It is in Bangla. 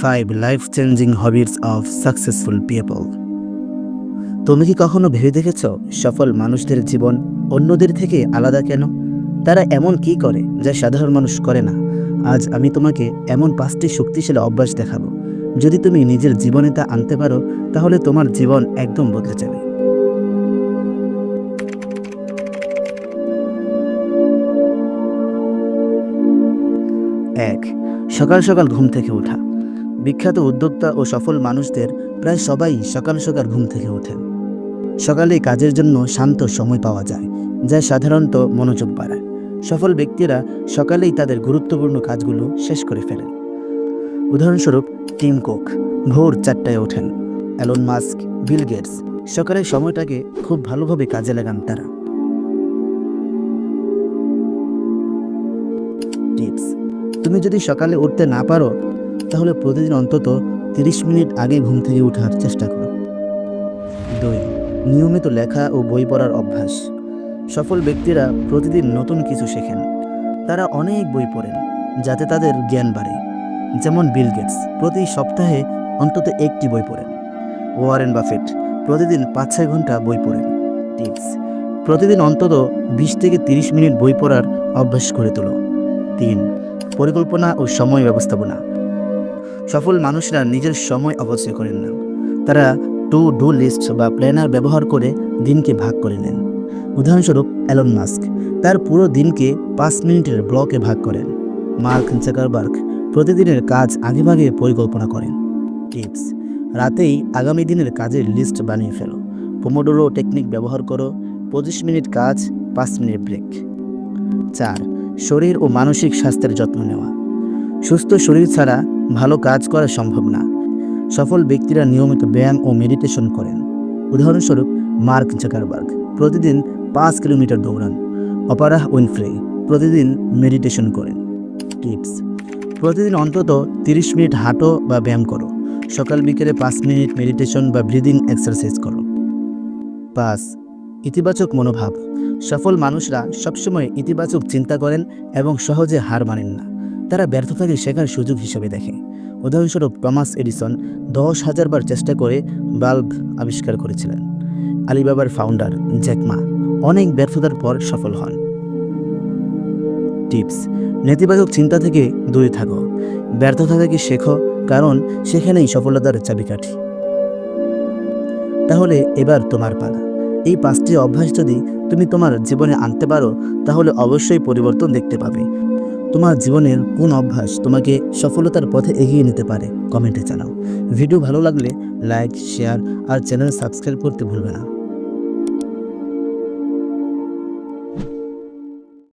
Five life changing habits of successful people তুমি কি কখনো ভেবে দেখেছ সফল মানুষদের জীবন অন্যদের থেকে আলাদা কেন? তারা এমন কি করে যা সাধারণ মানুষ করে না? আজ আমি তোমাকে এমন পাঁচটি শক্তিশালী অভ্যাস দেখাবো। যদি তুমি নিজের জীবনে তা আনতে পারো, তাহলে তোমার জীবন একদম বদলে যাবে। এক, সকাল সকাল ঘুম থেকে ওঠা। বিখ্যাত উদ্যোক্তা ও সফল মানুষদের প্রায় সবাই সকাল সকাল ঘুম থেকে ওঠেন। সকালে কাজের জন্য শান্ত সময় পাওয়া যায়, যা সাধারণত মনোযোগ বাড়ায়। সফল ব্যক্তিরা সকালেই তাদের গুরুত্বপূর্ণ কাজগুলো শেষ করে ফেলেন। উদাহরণস্বরূপ, টিম কোক, ভোর চারটায় ওঠেন। অ্যালন মাস্ক, বিল গেটস, সকালের সময়টাকে খুব ভালোভাবে কাজে লাগান তারা। টিপস, তুমি যদি সকালে উঠতে না পারো তাহলে প্রতিদিন অন্তত তিরিশ মিনিট আগে ঘুম থেকে ওঠার চেষ্টা করো। দুই, নিয়মিত লেখা ও বই পড়ার অভ্যাস। সফল ব্যক্তিরা প্রতিদিন নতুন কিছু শেখেন। তারা অনেক বই পড়েন, যাতে তাদের জ্ঞান বাড়ে। যেমন বিল গেটস, প্রতি সপ্তাহে অন্তত একটি বই পড়েন। ওয়ারেন বাফেট, প্রতিদিন পাঁচ ছয় ঘণ্টা বই পড়েন। টিপস, প্রতিদিন অন্তত বিশ থেকে তিরিশ মিনিট বই পড়ার অভ্যাস করে তোলো। তিন, পরিকল্পনা ও সময় ব্যবস্থাপনা। সফল মানুষরা নিজের সময় অপচয় করেন না। তারা টু ডু লিস্ট বা প্ল্যানার ব্যবহার করে দিনকে ভাগ করে নেন। উদাহরণস্বরূপ অ্যালন মাস্ক, তার পুরো দিনকে পাঁচ মিনিটের ব্লকে ভাগ করেন। মার্ক জাকারবার্গ প্রতিদিনের কাজ আগেভাগে পরিকল্পনা করেন। টিপস, রাতেই আগামী দিনের কাজের লিস্ট বানিয়ে ফেলো। পোমোডোরো টেকনিক ব্যবহার করো, পঁচিশ মিনিট কাজ, পাঁচ মিনিট ব্রেক। চার, শরীর ও মানসিক স্বাস্থ্যের যত্ন নেওয়া। সুস্থ শরীর ছাড়া ভালো কাজ করা সম্ভব না। সফল ব্যক্তিরা নিয়মিত ব্যায়াম ও মেডিটেশন করেন। উদাহরণস্বরূপ, মার্ক জাকারবার্গ, প্রতিদিন পাঁচ কিলোমিটার দৌড়ান। অপারাহ উইনফ্রে, প্রতিদিন মেডিটেশন করেন। টিপস, প্রতিদিন অন্তত তিরিশ মিনিট হাঁটো বা ব্যায়াম করো। সকাল বিকেলে পাঁচ মিনিট মেডিটেশন বা ব্রিদিং এক্সারসাইজ করো। পাঁচ, ইতিবাচক মনোভাব, সফল মানুষরা সবসময় ইতিবাচক চিন্তা করেন এবং সহজে হার মানেন না। তারা ব্যর্থতাকে শেখার সুযোগ হিসেবে দেখে। উদাহরণস্বরূপ টমাস এডিসন দশ হাজার বার চেষ্টা করে বাল্ব আবিষ্কার করেছিলেন। আলিবাবার ফাউন্ডার জ্যাকমা অনেক ব্যর্থতার পর সফল হন। টিপস, নেতিবাচক চিন্তা থেকে দূরে থাকো। ব্যর্থতা থেকে শেখো, কারণ সেখানেই সফলতার চাবিকাঠি। তাহলে এবার তোমার পালা। এই পাঁচটি অভ্যাস যদি তুমি তোমার জীবনে আনতে পারো, তাহলে অবশ্যই পরিবর্তন দেখতে পাবে। তোমার জীবনের কোন অভ্যাস তোমাকে সফলতার পথে এগিয়ে নিতে পারে? কমেন্টে জানাও। ভিডিও ভালো লাগলে লাইক শেয়ার আর চ্যানেল সাবস্ক্রাইব করতে ভুলবে না।